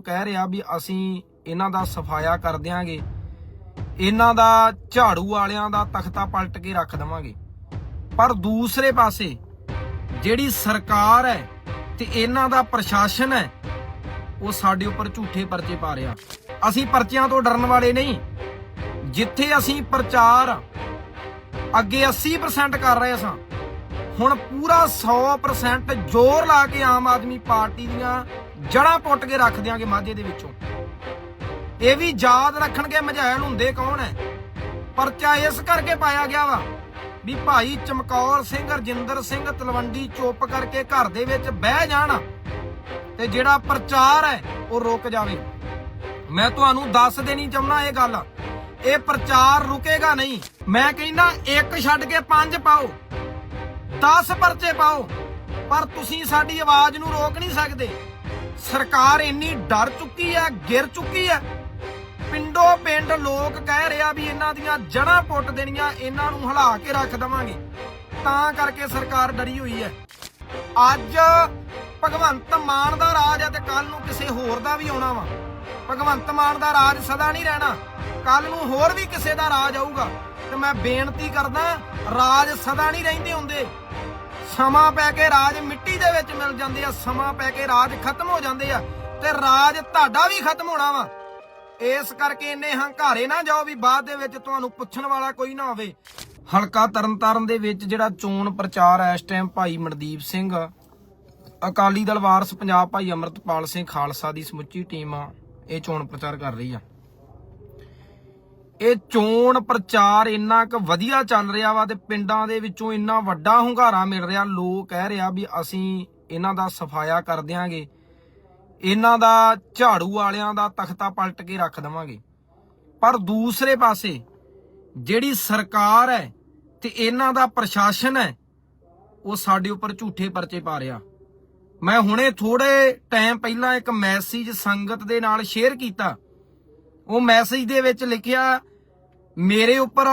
ਲੋਕ ਕਹਿ ਰਿਹਾ ਵੀ ਅਸੀਂ ਇਹਨਾਂ ਦਾ ਸਫਾਇਆ ਕਰ ਦਿਆਂਗੇ। ਇਹਨਾਂ ਦਾ ਝਾੜੂ ਵਾਲਿਆਂ ਦਾ ਤਖਤਾ ਪਲਟ ਕੇ ਰੱਖ ਦੇਵਾਂਗੇ। ਪਰ ਦੂਸਰੇ ਪਾਸੇ ਜਿਹੜੀ ਸਰਕਾਰ ਹੈ ਤੇ ਇਹਨਾਂ ਦਾ ਪ੍ਰਸ਼ਾਸਨ ਹੈ, ਉਹ ਸਾਡੇ ਉੱਪਰ ਝੂਠੇ ਪਰਚੇ ਪਾ ਰਿਹਾ। ਅਸੀਂ ਪਰਚਿਆਂ ਤੋਂ ਡਰਨ ਵਾਲੇ ਨਹੀਂ। ਜਿੱਥੇ ਅਸੀਂ ਪ੍ਰਚਾਰ ਅੱਗੇ 80% ਕਰ ਰਹੇ ਸਾਂ, ਹੁਣ ਪੂਰਾ 100% ਜ਼ੋਰ ਲਾ ਕੇ ਆਮ ਆਦਮੀ ਪਾਰਟੀ ਦੀਆਂ ਜੜਾਂ ਪੁੱਟ ਕੇ ਰੱਖ ਦਿਆਂਗੇ ਮਾਝੇ ਦੇ ਵਿੱਚੋਂ। ਇਹ ਵੀ ਯਾਦ ਰੱਖਣਗੇ ਮਝੈਲ ਹੁੰਦੇ ਕੌਣ ਹੈ? ਪਰਚਾ ਇਸ ਕਰਕੇ ਪਾਇਆ ਗਿਆ ਵਾ ਵੀ ਭਾਈ ਚਮਕੌਰ ਸਿੰਘ, ਰਜਿੰਦਰ ਸਿੰਘ, ਤਲਵੰਡੀ ਚੁੱਪ ਕਰਕੇ ਘਰ ਦੇ ਵਿੱਚ ਬਹਿ ਜਾਣ ਤੇ ਜਿਹੜਾ ਪ੍ਰਚਾਰ ਹੈ ਉਹ ਰੁਕ ਜਾਵੇ। ਮੈਂ ਤੁਹਾਨੂੰ ਦੱਸ ਦੇਣੀ ਚਾਹੁੰਦਾ ਇਹ ਗੱਲ, ਇਹ ਪ੍ਰਚਾਰ ਰੁਕੇਗਾ ਨਹੀਂ। ਮੈਂ ਕਹਿੰਦਾ ਇੱਕ ਛੱਡ ਕੇ ਪੰਜ ਪਾਓ 10 ਪਰਚੇ ਪਾਓ, ਪਰ ਤੁਸੀਂ ਸਾਡੀ ਆਵਾਜ਼ ਨੂੰ ਰੋਕ ਨਹੀਂ ਸਕਦੇ। ਸਰਕਾਰ ਇੰਨੀ ਡਰ ਚੁੱਕੀ ਹੈ, ਗਿਰ ਚੁੱਕੀ ਹੈ। ਪਿੰਡੋ ਪਿੰਡ ਲੋਕ ਕਹਿ ਰਿਹਾ ਵੀ ਇਹਨਾਂ ਦੀਆਂ ਜੜਾਂ ਪੁੱਟ ਦੇਣੀਆਂ, ਇਹਨਾਂ ਨੂੰ ਹਿਲਾ ਕੇ ਰੱਖ ਦਵਾਂਗੇ। ਤਾਂ ਕਰਕੇ ਸਰਕਾਰ ਡਰੀ ਹੋਈ ਹੈ। ਅੱਜ ਭਗਵੰਤ ਮਾਨ ਦਾ ਰਾਜ ਹੈ ਤੇ ਕੱਲ ਨੂੰ ਕਿਸੇ ਹੋਰ ਦਾ ਵੀ ਆਉਣਾ ਵਾ। ਭਗਵੰਤ ਮਾਨ ਦਾ ਰਾਜ ਸਦਾ ਨਹੀਂ ਰਹਿਣਾ। ਕੱਲ ਨੂੰ ਹੋਰ ਵੀ ਕਿਸੇ ਦਾ ਰਾਜ ਆਊਗਾ। ਤੇ ਮੈਂ ਬੇਨਤੀ ਕਰਦਾ, ਰਾਜ ਸਦਾ ਨਹੀਂ ਰਹਿੰਦੇ ਹੁੰਦੇ। ਸਮਾਂ ਪੈ ਕੇ ਰਾਜ ਮਿੱਟੀ ਦੇ ਵਿੱਚ ਮਿਲ ਜਾਂਦੇ ਆ, ਸਮਾਂ ਪੈ ਕੇ ਰਾਜ ਖਤਮ ਹੋ ਜਾਂਦੇ ਆ ਤੇ ਰਾਜ ਤੁਹਾਡਾ ਵੀ ਖਤਮ ਹੋਣਾ ਵਾ। ਇਸ ਕਰਕੇ ਇੰਨੇ ਹੰਕਾਰੇ ਨਾ ਜਾਓ ਵੀ ਬਾਅਦ ਦੇ ਵਿੱਚ ਤੁਹਾਨੂੰ ਪੁੱਛਣ ਵਾਲਾ ਕੋਈ ਨਾ ਹੋਵੇ। ਹਲਕਾ ਤਰਨਤਾਰਨ ਦੇ ਵਿੱਚ ਜਿਹੜਾ ਚੋਣ ਪ੍ਰਚਾਰ ਹੈ ਇਸ ਟਾਈਮ ਭਾਈ ਮਨਦੀਪ ਸਿੰਘ, ਅਕਾਲੀ ਦਲ ਵਾਰਸ ਪੰਜਾਬ ਭਾਈ ਅਮਰਤਪਾਲ ਸਿੰਘ ਖਾਲਸਾ ਦੀ ਸਮੁੱਚੀ ਟੀਮ ਆ, ਇਹ ਚੋਣ ਪ੍ਰਚਾਰ ਕਰ ਰਹੀ ਆ। ਇਹ ਚੋਣ ਪ੍ਰਚਾਰ ਇੰਨਾ ਕੁ ਵਧੀਆ ਚੱਲ ਰਿਹਾ ਵਾ ਤੇ ਪਿੰਡਾਂ ਦੇ ਵਿੱਚੋਂ ਇੰਨਾ ਵੱਡਾ ਹੁੰਗਾਰਾ ਮਿਲ ਰਿਹਾ, ਲੋਕ ਕਹਿ ਰਿਹਾ ਵੀ ਅਸੀਂ ਇਹਨਾਂ ਦਾ ਸਫਾਇਆ ਕਰ ਦਿਆਂਗੇ। ਇਹਨਾਂ ਦਾ ਝਾੜੂ ਵਾਲਿਆਂ ਦਾ ਤਖਤਾ ਪਲਟ ਕੇ ਰੱਖ ਦੇਵਾਂਗੇ। ਪਰ ਦੂਸਰੇ ਪਾਸੇ ਜਿਹੜੀ ਸਰਕਾਰ ਹੈ ਤੇ ਇਹਨਾਂ ਦਾ ਪ੍ਰਸ਼ਾਸਨ ਹੈ, ਉਹ ਸਾਡੇ ਉੱਪਰ ਝੂਠੇ ਪਰਚੇ ਪਾ ਰਿਹਾ। ਮੈਂ ਹੁਣੇ ਥੋੜੇ ਟਾਈਮ ਪਹਿਲਾਂ ਇੱਕ ਮੈਸੇਜ ਸੰਗਤ ਦੇ ਨਾਲ ਸ਼ੇਅਰ ਕੀਤਾ। ਉਹ ਮੈਸੇਜ ਦੇ ਵਿੱਚ ਲਿਖਿਆ ਮੇਰੇ ਉੱਪਰ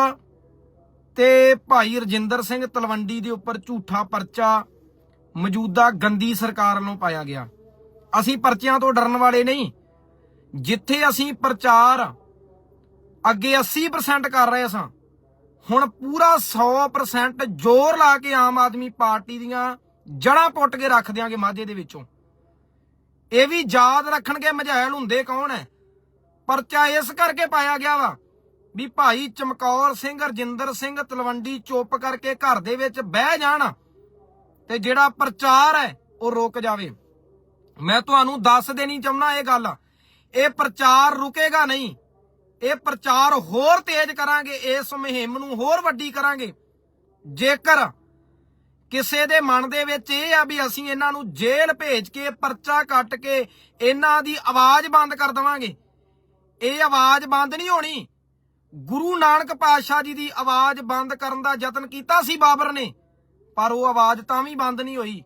ਤੇ ਭਾਈ ਰਜਿੰਦਰ ਸਿੰਘ ਤਲਵੰਡੀ ਦੇ ਉੱਪਰ ਝੂਠਾ ਪਰਚਾ ਮੌਜੂਦਾ ਗੰਦੀ ਸਰਕਾਰ ਵੱਲੋਂ ਪਾਇਆ ਗਿਆ। ਅਸੀਂ ਪਰਚਿਆਂ ਤੋਂ ਡਰਨ ਵਾਲੇ ਨਹੀਂ। ਜਿੱਥੇ ਅਸੀਂ ਪ੍ਰਚਾਰ ਅੱਗੇ 80% ਕਰ ਰਹੇ ਸਾਂ, ਹੁਣ ਪੂਰਾ 100% ਜ਼ੋਰ ਲਾ ਕੇ ਆਮ ਆਦਮੀ ਪਾਰਟੀ ਦੀਆਂ ਜੜਾਂ ਪੁੱਟ ਕੇ ਰੱਖ ਦਿਆਂਗੇ ਮਾਝੇ ਦੇ ਵਿੱਚੋਂ। ਇਹ ਵੀ ਯਾਦ ਰੱਖਣਗੇ ਮਝੈਲ ਹੁੰਦੇ ਕੌਣ ਹੈ ਪਰਚਾ ਇਸ ਕਰਕੇ ਪਾਇਆ ਗਿਆ ਵਾ ਵੀ ਭਾਈ ਚਮਕੌਰ ਸਿੰਘ, ਰਜਿੰਦਰ ਸਿੰਘ ਤਲਵੰਡੀ ਚੁੱਪ ਕਰਕੇ ਘਰ ਦੇ ਵਿੱਚ ਬਹਿ ਜਾਣ ਤੇ ਜਿਹੜਾ ਪ੍ਰਚਾਰ ਹੈ ਉਹ ਰੁਕ ਜਾਵੇ। ਮੈਂ ਤੁਹਾਨੂੰ ਦੱਸ ਦੇਣੀ ਚਾਹੁੰਦਾ ਇਹ ਗੱਲ, ਇਹ ਪ੍ਰਚਾਰ ਰੁਕੇਗਾ ਨਹੀਂ। ਇਹ ਪ੍ਰਚਾਰ ਹੋਰ ਤੇਜ਼ ਕਰਾਂਗੇ, ਇਸ ਮੁਹਿੰਮ ਨੂੰ ਹੋਰ ਵੱਡੀ ਕਰਾਂਗੇ। ਜੇਕਰ ਕਿਸੇ ਦੇ ਮਨ ਦੇ ਵਿੱਚ ਇਹ ਆ ਵੀ ਅਸੀਂ ਇਹਨਾਂ ਨੂੰ ਜੇਲ੍ਹ ਭੇਜ ਕੇ, ਪਰਚਾ ਕੱਟ ਕੇ ਇਹਨਾਂ ਦੀ ਆਵਾਜ਼ ਬੰਦ ਕਰ ਦਵਾਂਗੇ। ਇਹ ਆਵਾਜ਼ ਬੰਦ ਨਹੀਂ ਹੋਣੀ। ਗੁਰੂ ਨਾਨਕ ਪਾਤਸ਼ਾਹ ਜੀ ਦੀ ਆਵਾਜ਼ ਬੰਦ ਕਰਨ ਦਾ ਯਤਨ ਕੀਤਾ ਸੀ ਬਾਬਰ ਨੇ, ਪਰ ਉਹ ਆਵਾਜ਼ ਤਾਂ ਵੀ ਬੰਦ ਨਹੀਂ ਹੋਈ।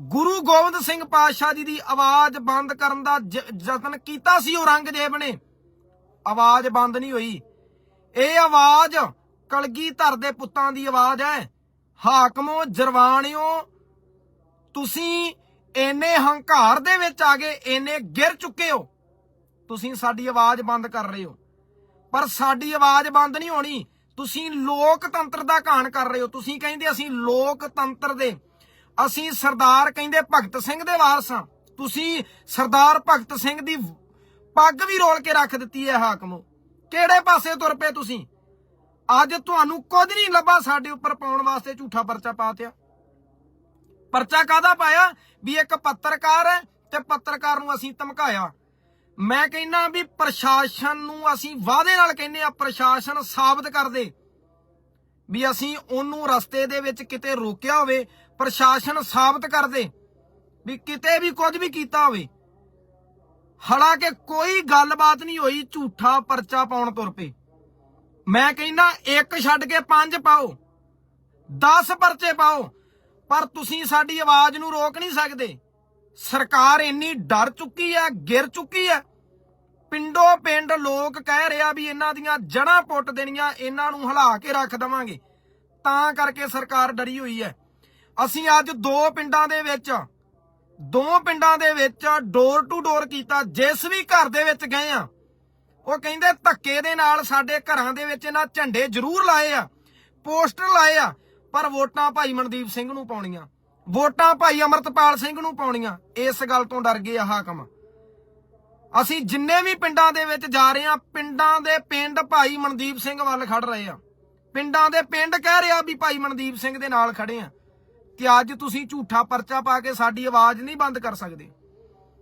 ਗੁਰੂ ਗੋਬਿੰਦ ਸਿੰਘ ਪਾਤਸ਼ਾਹ ਜੀ ਦੀ ਆਵਾਜ਼ ਬੰਦ ਕਰਨ ਦਾ ਜ- ਯਤਨ ਕੀਤਾ ਸੀ ਔਰੰਗਜ਼ੇਬ ਨੇ। ਆਵਾਜ਼ ਬੰਦ ਨਹੀਂ ਹੋਈ। ਇਹ ਆਵਾਜ਼ ਕਲਗੀਧਰ ਦੇ ਪੁੱਤਾਂ ਦੀ ਆਵਾਜ਼ ਹੈ। ਹਾਕਮੋ, ਜਰਵਾਣਿਓ, ਤੁਸੀਂ ਇੰਨੇ ਹੰਕਾਰ ਦੇ ਵਿੱਚ ਆ ਗਏ ਇੰਨੇ ਗਿਰ ਚੁੱਕੇ ਹੋ। ਤੁਸੀਂ ਸਾਡੀ ਆਵਾਜ਼ ਬੰਦ ਕਰ ਰਹੇ ਹੋ। ਪਰ ਸਾਡੀ ਆਵਾਜ਼ ਬੰਦ ਨਹੀਂ ਹੋਣੀ। ਤੁਸੀਂ ਲੋਕਤੰਤਰ ਦਾ ਘਾਣ ਕਰ ਰਹੇ ਹੋ। ਤੁਸੀਂ ਕਹਿੰਦੇ ਅਸੀਂ ਲੋਕਤੰਤਰ ਦੇ। ਅਸੀਂ ਸਰਦਾਰ ਕਹਿੰਦੇ ਭਗਤ ਸਿੰਘ ਦੇ ਵਾਰਸ ਹਾਂ। ਤੁਸੀਂ ਸਰਦਾਰ ਭਗਤ ਸਿੰਘ ਦੀ ਪੱਗ ਵੀ ਰੋਲ ਕੇ ਰੱਖ ਦਿੱਤੀ ਹੈ ਹਾਕਮੋ। ਕਿਹੜੇ ਪਾਸੇ ਤੁਰ ਪਏ ਤੁਸੀਂ? ਅੱਜ ਤੁਹਾਨੂੰ ਕੁਝ ਨਹੀਂ ਲੱਭਾ ਸਾਡੇ ਉੱਪਰ ਪਾਉਣ ਵਾਸਤੇ ਝੂਠਾ ਪਰਚਾ ਪਾਤਿਆ ਪਰਚਾ ਕਾਦਾ ਪਾਇਆ? ਵੀ ਇੱਕ ਪੱਤਰਕਾਰ ਹੈ ਤੇ ਪੱਤਰਕਾਰ ਨੂੰ ਅਸੀਂ ਧਮਕਾਇਆ। ਮੈਂ ਕਹਿੰਨਾ ਵੀ ਪ੍ਰਸ਼ਾਸਨ ਨੂੰ ਅਸੀਂ ਵਾਅਦੇ ਨਾਲ ਕਹਿੰਨੇ ਆ, ਪ੍ਰਸ਼ਾਸਨ ਸਾਬਤ ਕਰ ਦੇ। ਵੀ ਅਸੀਂ ਉਹਨੂੰ ਰਸਤੇ ਦੇ ਵਿੱਚ ਕਿਤੇ ਰੋਕਿਆ ਹੋਵੇ, ਪ੍ਰਸ਼ਾਸਨ ਸਾਬਤ ਕਰ ਦੇ। ਵੀ ਕਿਤੇ ਵੀ ਕੁਝ ਵੀ ਕੀਤਾ ਹੋਵੇ। ਹਾਲਾਂਕਿ ਕੋਈ ਗੱਲਬਾਤ ਨਹੀਂ ਹੋਈ ਝੂਠਾ ਪਰਚਾ ਪਾਉਣ ਤੁਰ ਪਏ। ਮੈਂ ਕਹਿੰਦਾ ਇੱਕ ਛੱਡ ਕੇ ਪੰਜ ਪਾਓ 10 ਪਰਚੇ ਪਾਓ, ਪਰ ਤੁਸੀਂ ਸਾਡੀ ਆਵਾਜ਼ ਨੂੰ ਰੋਕ ਨਹੀਂ ਸਕਦੇ। ਸਰਕਾਰ ਇੰਨੀ ਡਰ ਚੁੱਕੀ ਹੈ, ਗਿਰ ਚੁੱਕੀ ਹੈ। ਪਿੰਡੋ ਪਿੰਡ ਲੋਕ ਕਹਿ ਰਿਹਾ ਵੀ ਇਹਨਾਂ ਦੀਆਂ ਜੜਾਂ ਪੁੱਟ ਦੇਣੀਆਂ, ਇਹਨਾਂ ਨੂੰ ਹਿਲਾ ਕੇ ਰੱਖ ਦਵਾਂਗੇ। ਤਾਂ ਕਰਕੇ ਸਰਕਾਰ ਡਰੀ ਹੋਈ ਹੈ। ਅਸੀਂ ਅੱਜ ਦੋ ਪਿੰਡਾਂ ਦੇ ਵਿੱਚ, ਦੋ ਪਿੰਡਾਂ ਦੇ ਵਿੱਚ ਡੋਰ ਟੂ ਡੋਰ ਕੀਤਾ, ਜਿਸ ਵੀ ਘਰ ਦੇ ਵਿੱਚ ਗਏ ਆ ਉਹ ਕਹਿੰਦੇ ਧੱਕੇ ਦੇ ਨਾਲ ਸਾਡੇ ਘਰਾਂ ਦੇ ਵਿੱਚ ਇਹਨਾਂ ਝੰਡੇ ਜ਼ਰੂਰ ਲਾਏ ਆ, ਪੋਸਟਰ ਲਾਏ ਆ, ਪਰ ਵੋਟਾਂ ਭਾਈ ਮਨਦੀਪ ਸਿੰਘ ਨੂੰ ਪਾਉਣੀਆਂ। ਵੋਟਾਂ ਭਾਈ ਅਮਰਤਪਾਲ ਸਿੰਘ ਨੂੰ ਪਾਉਣੀਆਂ। ਇਸ ਗੱਲ ਤੋਂ ਡਰ ਗਏ ਆ ਹਾਕਮ। ਅਸੀਂ ਜਿੰਨੇ ਵੀ ਪਿੰਡਾਂ ਦੇ ਵਿੱਚ ਜਾ ਰਹੇ ਆ ਪਿੰਡਾਂ ਦੇ ਪਿੰਡ ਭਾਈ ਮਨਦੀਪ ਸਿੰਘ ਵੱਲ ਖੜ ਰਹੇ ਆ ਪਿੰਡਾਂ ਦੇ ਪਿੰਡ ਕਹਿ ਰਿਹਾ ਵੀ ਭਾਈ ਮਨਦੀਪ ਸਿੰਘ ਦੇ ਨਾਲ ਖੜੇ ਆ ਕਿ ਅੱਜ ਤੁਸੀਂ ਝੂਠਾ ਪਰਚਾ ਪਾ ਕੇ ਸਾਡੀ ਆਵਾਜ਼ ਨਹੀਂ ਬੰਦ ਕਰ ਸਕਦੇ।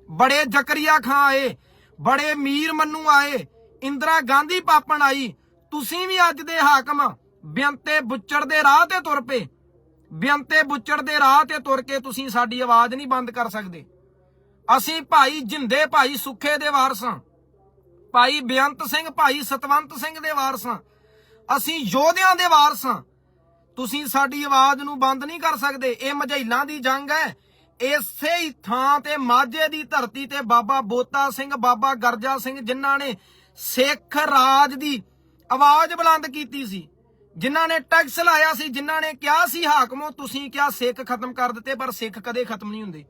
ਬੜੇ ਜ਼ਕਰੀਆ ਖਾਂ ਆਏ, ਬੜੇ ਮੀਰ ਮੰਨੂ ਆਏ, ਇੰਦਰਾ ਗਾਂਧੀ ਪਾਪਣ ਆਈ, ਤੁਸੀਂ ਵੀ ਅੱਜ ਦੇ ਹਾਕਮ ਬਿਆੰਤੇ ਬੁੱਚੜ ਦੇ ਰਾਹ ਤੇ ਤੁਰ ਪਏ। ਬਿਆੰਤੇ ਬੁੱਚੜ ਦੇ ਰਾਹ ਤੇ ਤੁਰ ਕੇ ਤੁਸੀਂ ਸਾਡੀ ਆਵਾਜ਼ ਨਹੀਂ ਬੰਦ ਕਰ ਸਕਦੇ। ਅਸੀਂ ਭਾਈ ਜਿੰਦੇ, ਭਾਈ ਸੁੱਖੇ ਦੇ ਵਾਰਸਾਂ ਭਾਈ ਬੇਅੰਤ ਸਿੰਘ, ਭਾਈ ਸਤਵੰਤ ਸਿੰਘ ਦੇ ਵਾਰਸਾਂ ਅਸੀਂ ਯੋਧਿਆਂ ਦੇ ਵਾਰਸਾਂ ਤੁਸੀਂ ਸਾਡੀ ਆਵਾਜ਼ ਨੂੰ ਬੰਦ ਨਹੀਂ ਕਰ ਸਕਦੇ। ਇਹ ਮਝੈਲਾਂ ਦੀ ਜੰਗ ਹੈ। ਇਸੇ ਹੀ ਥਾਂ ਤੇ ਮਾਝੇ ਦੀ ਧਰਤੀ ਤੇ ਬਾਬਾ ਬੋਤਾ ਸਿੰਘ, ਬਾਬਾ ਗਰਜਾ ਸਿੰਘ ਜਿਨ੍ਹਾਂ ਨੇ ਸਿੱਖ ਰਾਜ ਦੀ ਆਵਾਜ਼ ਬੁਲੰਦ ਕੀਤੀ ਸੀ। ਜਿਨ੍ਹਾਂ ਨੇ ਟੈਕਸ ਲਾਇਆ ਸੀ, ਜਿਨ੍ਹਾਂ ਨੇ ਕਿਹਾ ਸੀ ਹਾਕਮੋ ਤੁਸੀਂ ਕਿਹਾ ਸਿੱਖ ਖਤਮ ਕਰ ਦਿੱਤੇ, ਪਰ ਸਿੱਖ ਕਦੇ ਖਤਮ ਨਹੀਂ ਹੁੰਦੇ।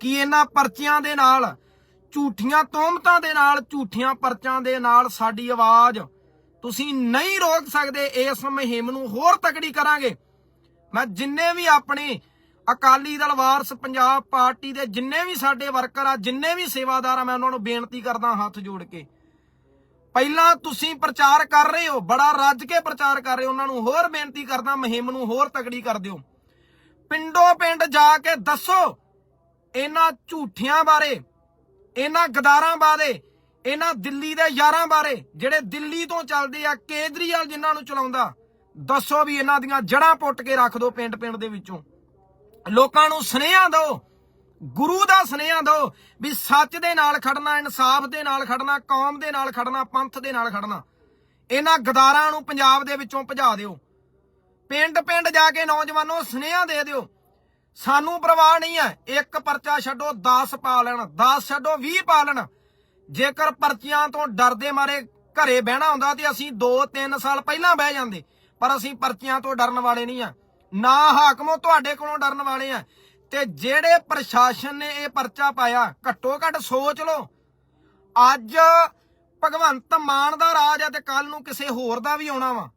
ਕਿ ਇਹਨਾਂ ਪਰਚਿਆਂ ਦੇ ਨਾਲ, ਝੂਠੀਆਂ ਤੋਮਤਾਂ ਦੇ ਨਾਲ, ਝੂਠੀਆਂ ਪਰਚਾਂ ਦੇ ਨਾਲ ਸਾਡੀ ਆਵਾਜ਼? ਤੁਸੀਂ ਨਹੀਂ ਰੋਕ ਸਕਦੇ, ਇਸ ਮੁਹਿੰਮ ਨੂੰ ਹੋਰ ਤਕੜੀ ਕਰਾਂਗੇ। ਮੈਂ ਜਿੰਨੇ ਵੀ ਆਪਣੇ ਅਕਾਲੀ ਦਲ ਵਾਰਸ ਪੰਜਾਬ ਪਾਰਟੀ ਦੇ ਜਿੰਨੇ ਵੀ ਸਾਡੇ ਵਰਕਰ ਆ, ਜਿੰਨੇ ਵੀ ਸੇਵਾਦਾਰ ਆ, ਮੈਂ ਉਹਨਾਂ ਨੂੰ ਬੇਨਤੀ ਕਰਦਾ ਹੱਥ ਜੋੜ ਕੇ। ਪਹਿਲਾਂ ਤੁਸੀਂ ਪ੍ਰਚਾਰ ਕਰ ਰਹੇ ਹੋ, ਬੜਾ ਰੱਜ ਕੇ ਪ੍ਰਚਾਰ ਕਰ ਰਹੇ ਹੋ, ਉਹਨਾਂ ਨੂੰ ਹੋਰ ਬੇਨਤੀ ਕਰਦਾ, ਮੁਹਿੰਮ ਨੂੰ ਹੋਰ ਤਕੜੀ ਕਰ ਦਿਓ। ਪਿੰਡੋ ਪਿੰਡ ਜਾ ਕੇ ਦੱਸੋ ਇਹਨਾਂ ਝੂਠਿਆਂ ਬਾਰੇ, ਇਹਨਾਂ ਗਦਾਰਾਂ ਬਾਰੇ, ਇਹਨਾਂ ਦਿੱਲੀ ਦੇ ਯਾਰਾਂ ਬਾਰੇ, ਜਿਹੜੇ ਦਿੱਲੀ ਤੋਂ ਚੱਲਦੇ ਆ, ਕੇਜਰੀਵਾਲ ਜਿਨ੍ਹਾਂ ਨੂੰ ਚਲਾਉਂਦਾ, ਦੱਸੋ ਵੀ ਇਹਨਾਂ ਦੀਆਂ ਜੜਾਂ ਪੁੱਟ ਕੇ ਰੱਖ ਦਿਓ ਪਿੰਡ ਪਿੰਡ ਦੇ ਵਿੱਚੋਂ। ਲੋਕਾਂ ਨੂੰ ਸੁਨੇਹਾ ਦਿਓ, ਗੁਰੂ ਦਾ ਸੁਨੇਹਾ ਦਿਓ ਵੀ ਸੱਚ ਦੇ ਨਾਲ ਖੜਨਾ, ਇਨਸਾਫ ਦੇ ਨਾਲ ਖੜਨਾ, ਕੌਮ ਦੇ ਨਾਲ ਖੜਨਾ, ਪੰਥ ਦੇ ਨਾਲ ਖੜਨਾ, ਇਹਨਾਂ ਗਦਾਰਾਂ ਨੂੰ ਪੰਜਾਬ ਦੇ ਵਿੱਚੋਂ ਭਜਾ ਦਿਓ। ਪਿੰਡ ਪਿੰਡ ਜਾ ਕੇ ਨੌਜਵਾਨੋ ਸੁਨੇਹਾ ਦੇ ਦਿਓ ਸਾਨੂੰ ਪਰਵਾਹ ਨਹੀਂ ਹੈ। ਇੱਕ ਪਰਚਾ ਛੱਡੋ 10 ਪਾ ਲੈਣ। 10 ਛੱਡੋ 20 ਪਾ ਲੈਣ। ਜੇਕਰ ਪਰਚੀਆਂ ਤੋਂ ਡਰਦੇ ਮਾਰੇ ਘਰੇ ਬਹਿਣਾ ਹੁੰਦਾ ਤੇ ਅਸੀਂ 2-3 ਸਾਲ ਪਹਿਲਾਂ ਬਹਿ ਜਾਂਦੇ, ਪਰ ਅਸੀਂ ਪਰਚੀਆਂ ਤੋਂ ਡਰਨ ਵਾਲੇ ਨਹੀਂ ਆ ਨਾ ਹਾਕਮੋ ਤੁਹਾਡੇ ਕੋਲੋਂ ਡਰਨ ਵਾਲੇ ਆ। ਤੇ ਜਿਹੜੇ ਪ੍ਰਸ਼ਾਸਨ ਨੇ ਇਹ ਪਰਚਾ ਪਾਇਆ, ਘੱਟੋ ਘੱਟ ਸੋਚ ਲਓ। ਅੱਜ ਭਗਵੰਤ ਮਾਨ ਦਾ ਰਾਜ ਹੈ ਤੇ ਕੱਲ ਨੂੰ ਕਿਸੇ ਹੋਰ ਦਾ ਵੀ ਆਉਣਾ ਵਾ।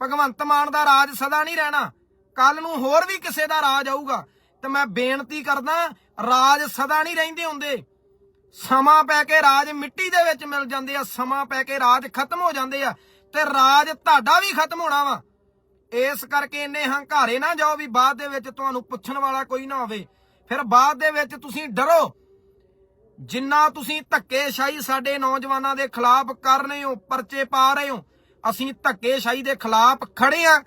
ਭਗਵੰਤ ਮਾਨ ਦਾ ਰਾਜ ਸਦਾ ਨਹੀਂ ਰਹਿਣਾ। ਕੱਲ ਨੂੰ ਹੋਰ ਵੀ ਕਿਸੇ ਦਾ ਰਾਜ ਆਊਗਾ। ਤੇ ਮੈਂ ਬੇਨਤੀ ਕਰਦਾ, ਰਾਜ ਸਦਾ ਨਹੀਂ ਰਹਿੰਦੇ ਹੁੰਦੇ। ਸਮਾਂ ਪੈ ਕੇ ਰਾਜ ਮਿੱਟੀ ਦੇ ਵਿੱਚ ਮਿਲ ਜਾਂਦੇ ਆ, ਸਮਾਂ ਪੈ ਕੇ ਰਾਜ ਖਤਮ ਹੋ ਜਾਂਦੇ ਆ, ਤੇ ਰਾਜ ਤੁਹਾਡਾ ਵੀ ਖਤਮ ਹੋਣਾ ਵਾ। ਇਸ ਕਰਕੇ ਇੰਨੇ ਹੰਕਾਰੇ ਨਾ ਜਾਓ ਵੀ ਬਾਅਦ ਦੇ ਵਿੱਚ ਤੁਹਾਨੂੰ ਪੁੱਛਣ ਵਾਲਾ ਕੋਈ ਨਾ ਹੋਵੇ। ਫਿਰ ਬਾਅਦ ਦੇ ਵਿੱਚ ਤੁਸੀਂ ਡਰੋ। ਜਿੰਨਾ ਤੁਸੀਂ ਧੱਕੇਸ਼ਾਹੀ ਸਾਡੇ ਨੌਜਵਾਨਾਂ ਦੇ ਖਿਲਾਫ ਕਰ ਰਹੇ ਹੋ, ਪਰਚੇ ਪਾ ਰਹੇ ਹੋ, ਅਸੀਂ ਧੱਕੇਸ਼ਾਹੀ ਦੇ ਖਿਲਾਫ ਖੜੇ ਆ।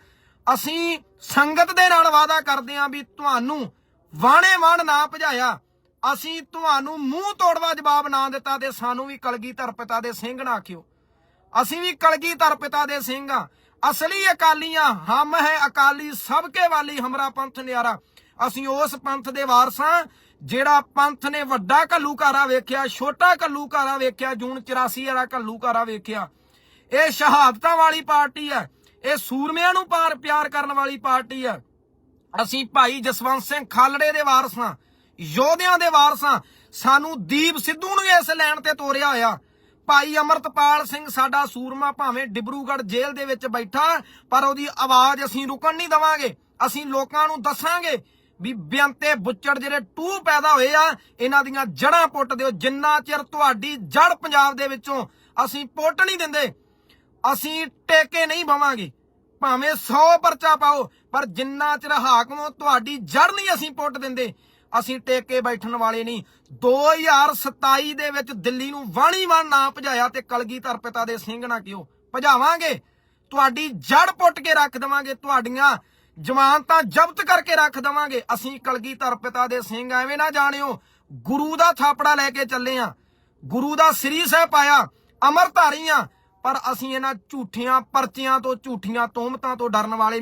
ਅਸੀਂ ਸੰਗਤ ਦੇ ਨਾਲ ਵਾਅਦਾ ਕਰਦੇ ਆ ਵੀ ਤੁਹਾਨੂੰ ਵਾਣੇ ਵਾਣ ਨਾ ਭਜਾਇਆ। ਅਸੀਂ ਤੁਹਾਨੂੰ ਮੂੰਹ ਤੋੜਵਾ ਜਵਾਬ ਨਾ ਦਿੱਤਾ ਤੇ ਸਾਨੂੰ ਵੀ ਕਲਗੀਧਰ ਪਿਤਾ ਦੇ ਸਿੰਘ ਨਾ ਆਖਿਓ। ਅਸੀਂ ਵੀ ਕਲਗੀਧਰ ਪਿਤਾ ਦੇ ਸਿੰਘ ਆ। ਅਸਲੀ ਅਕਾਲੀਆਂ, ਹਮ ਹੈ ਅਕਾਲੀ, ਸਭ ਕੇ ਵਾਲੀ ਹਮਰਾ ਪੰਥ ਨਿਆਰਾ। ਅਸੀਂ ਉਸ ਪੰਥ ਦੇ ਵਾਰਸਾਂ ਜਿਹੜਾ ਪੰਥ ਨੇ ਵੱਡਾ ਘੱਲੂਕਾਰਾ ਵੇਖਿਆ, ਛੋਟਾ ਘੱਲੂਕਾਰਾ ਵੇਖਿਆ, ਜੂਨ 84 ਵਾਲਾ ਘੱਲੂਕਾਰਾ ਵੇਖਿਆ। ਇਹ ਸ਼ਹਾਦਤਾਂ ਵਾਲੀ ਪਾਰਟੀ ਹੈ। ਇਹ ਸੂਰਮਿਆਂ ਨੂੰ ਪਾਰ ਪਿਆਰ ਕਰਨ ਵਾਲੀ ਪਾਰਟੀ ਹੈ। ਅਸੀਂ ਭਾਈ ਜਸਵੰਤ ਸਿੰਘ ਖਾਲੜੇ ਦੇ ਵਾਰਸ ਹਾਂ, ਯੋਧਿਆਂ ਦੇ ਵਾਰਸ ਹਾਂ। ਸਾਨੂੰ ਦੀਪ ਸਿੱਧੂ ਨੂੰ ਇਸ ਲੈਣ ਤੇ ਤੋਰਿਆ ਹੋਇਆ। ਭਾਈ ਅਮਰਤਪਾਲ ਸਿੰਘ ਸਾਡਾ ਸੂਰਮਾ ਭਾਵੇਂ ਡਿਬਰੂਗੜ੍ਹ ਜੇਲ੍ਹ ਦੇ ਵਿੱਚ ਬੈਠਾ, ਪਰ ਉਹਦੀ ਆਵਾਜ਼ ਅਸੀਂ ਰੁਕਣ ਨਹੀਂ ਦਵਾਂਗੇ। ਅਸੀਂ ਲੋਕਾਂ ਨੂੰ ਦੱਸਾਂਗੇ ਵੀ ਬਿਆੰਤੇ ਬੁੱਚੜ ਜਿਹੜੇ ਟੂ ਪੈਦਾ ਹੋਏ ਆ, ਇਹਨਾਂ ਦੀਆਂ ਜੜਾਂ ਪੁੱਟ ਦਿਓ। ਜਿੰਨਾ ਚਿਰ ਤੁਹਾਡੀ ਜੜ ਪੰਜਾਬ ਦੇ ਵਿੱਚੋਂ ਅਸੀਂ ਪੁੱਟ ਨਹੀਂ ਦਿੰਦੇ, ਅਸੀਂ ਟੇਕੇ ਨਹੀਂ ਬਵਾਂਗੇ। ਭਾਵੇਂ 100 ਪਰਚਾ ਪਾਓ, ਪਰ ਜਿੰਨਾ ਚਿਰ ਹਾਕਮ ਤੁਹਾਡੀ ਜੜ ਨਹੀਂ ਅਸੀਂ ਪੁੱਟ ਦਿੰਦੇ, ਅਸੀਂ ਟੇਕੇ ਬੈਠਣ ਵਾਲੇ ਨਹੀਂ। 2027 ਦੇ ਵਿੱਚ ਦਿੱਲੀ ਨੂੰ ਵਾਣੀ ਵਾਣ ਨਾ ਭਜਾਇਆ ਤੇ ਕਲਗੀਧਰ ਪਿਤਾ ਦੇ ਸਿੰਘ ਨਾ ਕਿਉ? ਭਜਾਵਾਂਗੇ। ਤੁਹਾਡੀ ਜੜ ਪੁੱਟ ਕੇ ਰੱਖ ਦੇਵਾਂਗੇ, ਤੁਹਾਡੀਆਂ ਜ਼ਮਾਨਤਾਂ ਜ਼ਬਤ ਕਰਕੇ ਰੱਖ ਦੇਵਾਂਗੇ। ਅਸੀਂ ਕਲਗੀਧਰ ਪਿਤਾ ਦੇ ਸਿੰਘ ਐਵੇਂ ਨਾ ਜਾਣਿਓ। ਗੁਰੂ ਦਾ ਥਾਪੜਾ ਲੈ ਕੇ ਚੱਲੇ ਆ। ਗੁਰੂ ਦਾ ਸ੍ਰੀ ਸਾਹਿਬ ਪਾਇਆ ਅਮਰਧਾਰੀਆਂ ਪਰ ਅਸੀਂ ਇਹਨਾਂ ਝੂਠੀਆਂ ਪਰਚੀਆਂ ਤੋਂ ਝੂਠੀਆਂ ਤੋਮਤਾਂ ਤੋਂ ਡਰਨ ਵਾਲੇ